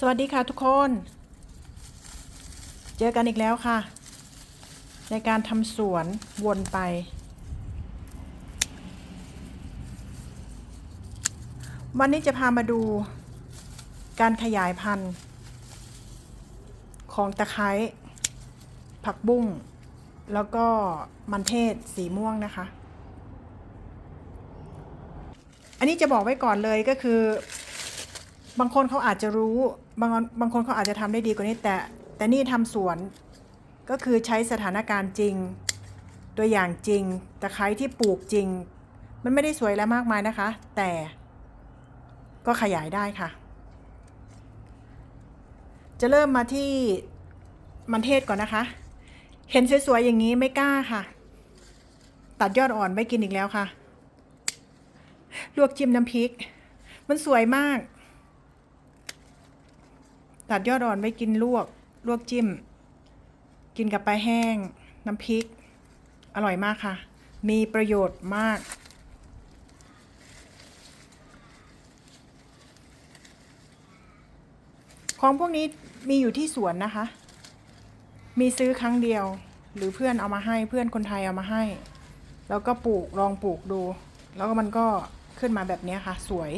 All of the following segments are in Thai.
สวัสดีค่ะทุกคน เจอกันอีกแล้วค่ะ ในการทำสวนวนไป วันนี้จะพามาดูการขยายพันธุ์ ของตะไคร้ผักบุ้ง แล้วก็มันเทศสีม่วงนะคะ อันนี้จะบอกไว้ก่อนเลยก็คือ บางคนเขาอาจจะรู้ บางบางคนเขาอาจจะทำได้ดีกว่านี้แต่ แต่นี่ทำสวนก็คือใช้สถานการณ์จริง ตัวอย่างจริงตะไคร้ที่ปลูกจริง มันไม่ได้สวยและมากมายนะคะ แต่ก็ขยายได้ค่ะ จะเริ่มมาที่มันเทศก่อนนะคะ เห็นสวยๆอย่างนี้ไม่กล้าค่ะ ตัดยอดอ่อนไม่กินอีกแล้วค่ะ ลวกจิ้มน้ำพริก มันสวยมาก ตัดยอดอ่อนไว้กินลวก ลวกจิ้ม กินกับปลาแห้ง น้ำพริก อร่อยมากค่ะ มีประโยชน์มาก ของพวกนี้มีอยู่ที่สวนนะคะ มีซื้อครั้งเดียว หรือเพื่อนเอามาให้เพื่อนคนไทยเอามาให้ แล้วก็ปลูกลองปลูกดู แล้วก็มันก็ขึ้นมาแบบนี้ค่ะ สวย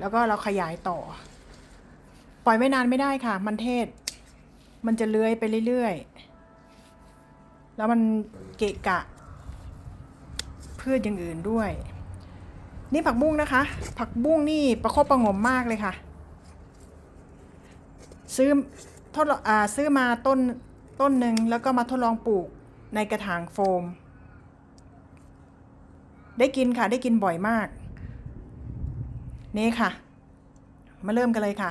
แล้วก็เราขยายต่อ ปล่อยไว้นานไม่ได้ค่ะ มันเทศ มันจะเลื้อยไปเรื่อยๆ แล้วมันเกะกะ พืชอย่างอื่นด้วย นี่ผักบุ้งนะคะ ผักบุ้งนี่ประคบประงมมากเลยค่ะ ซื้อทดลองซื้อมาต้นต้นหนึ่งแล้วก็มาทดลองปลูกในกระถางโฟม ได้กินค่ะได้กินบ่อยมาก นี่ค่ะ มาเริ่มกันเลยค่ะ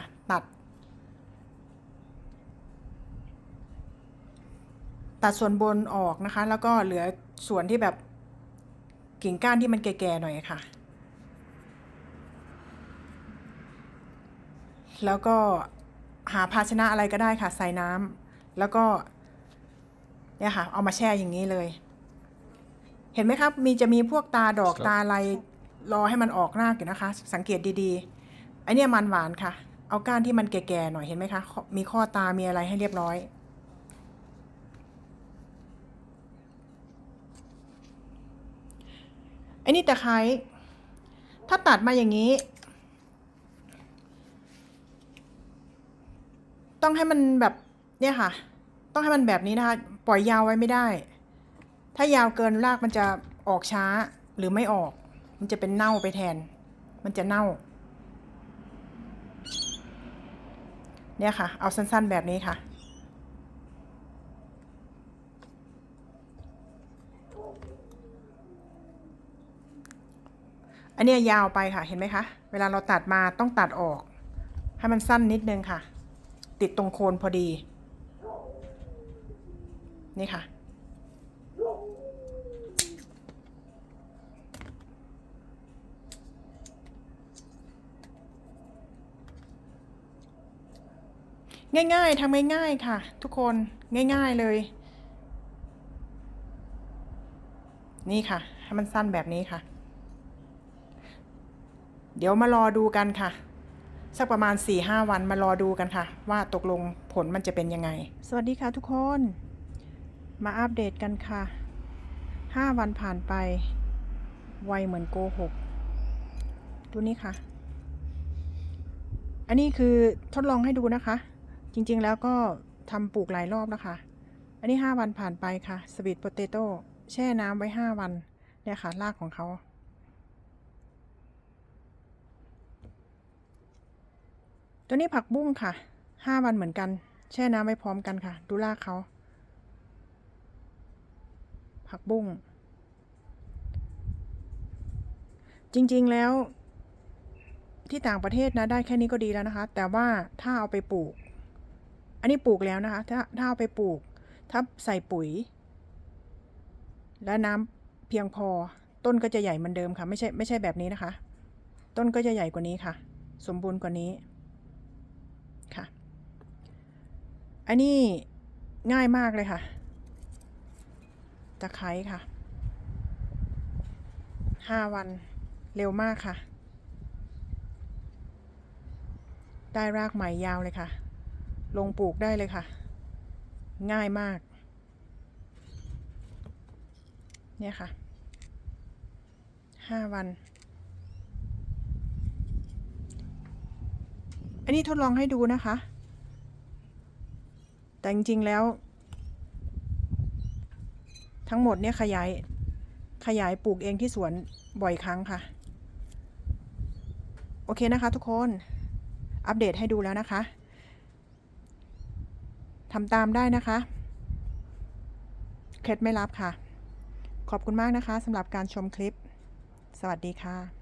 ตัดตัดส่วนบนออกนะคะ แล้วก็เหลือส่วนที่แบบกิ่งก้านที่มันแก่ๆหน่อยค่ะ แล้วก็หาภาชนะอะไรก็ได้ค่ะ ใส่น้ำแล้วก็เนี่ยค่ะ เอามาแช่อย่างนี้เลย เห็นไหมครับ มีจะมีพวกตาดอกครับตาอะไรรอให้มันออกรากอยู่นะคะ สังเกตดีๆไอเนี่ยมันหวานค่ะ เอาก้านที่มันแก่ๆหน่อยเห็นไหมคะข้อมีข้อตามีอะไรให้เรียบร้อย อ้นี่ตะไคร้ถ้าตัดมาอย่างนี้ ต้องให้มันแบบเนี่ยค่ะ ต้องให้มันแบบนี้นะคะ ปล่อยยาวไว้ไม่ได้ ถ้ายาวเกินรากมันจะออกช้าหรือไม่ออก มันจะเป็นเน่าไปแทน มันจะเน่า เนี่ยค่ะ เอาสั้นๆแบบนี้ค่ะ อันนี้ยยาวไปค่ะเห็นไหมคะ เวลาเราตัดมาต้องตัดออก ให้มันสั้นนิดนึงค่ะ ติดตรงโคนพอดี นี่ค่ะ ง่ายๆทำง่ายๆค่ะ ทุกคนง่ายๆเลย นี่ค่ะ ให้มันสั้นแบบนี้ค่ะ เดี๋ยวมารอดูกันค่ะ สักประมาณ 4-5 วันมารอดูกันค่ะ ว่าตกลงผลมันจะเป็นยังไง สวัสดีค่ะทุกคน มาอัปเดตกันค่ะ 5 วันผ่านไป ไวเหมือนโกหกดูนี่ค่ะ อันนี้คือทดลองให้ดูนะคะ จริงๆแล้วก็ทำปลูกหลายรอบแล้วค่ะอันนี้ 5 วันผ่านไปค่ะสวีทโปเตโต้แช่น้ำไว้ 5 วันเนี่ยค่ะรากของเขา ตัวนี้ผักบุ้งค่ะ ห้าวันเหมือนกัน แช่น้ำไว้พร้อมกันค่ะ ดูรากเขา ผักบุ้ง จริงๆแล้ว ที่ต่างประเทศนะได้แค่นี้ก็ดีแล้วนะคะ แต่ว่าถ้าเอาไปปลูก อันนี้ปลูกแล้วนะคะ ถ้าถ้าเอาไปปลูก ถ้าใส่ปุ๋ย และน้ำเพียงพอ ต้นก็จะใหญ่เหมือนเดิมค่ะ ไม่ใช่ไม่ใช่แบบนี้นะคะ ต้นก็จะใหญ่กว่านี้ค่ะ สมบูรณ์กว่านี้ ค่ะ อันนี้ง่ายมากเลยค่ะ ตะไคร้ค่ะห้าวันเร็วมากค่ะ ได้รากใหม่ยาวเลยค่ะ ลงปลูกได้เลยค่ะ ง่ายมาก เนี่ยค่ะห้าวัน อันนี้ทดลองให้ดูนะคะ แต่จริงๆแล้ว ทั้งหมดเนี่ยขยายขยายปลูกเองที่สวนบ่อยครั้งค่ะ โอเคนะคะทุกคนอัปเดตให้ดูแล้วนะคะทำตามได้นะคะ เคล็ดไม่ลับค่ะ ขอบคุณมากนะคะสำหรับการชมคลิป สวัสดีค่ะ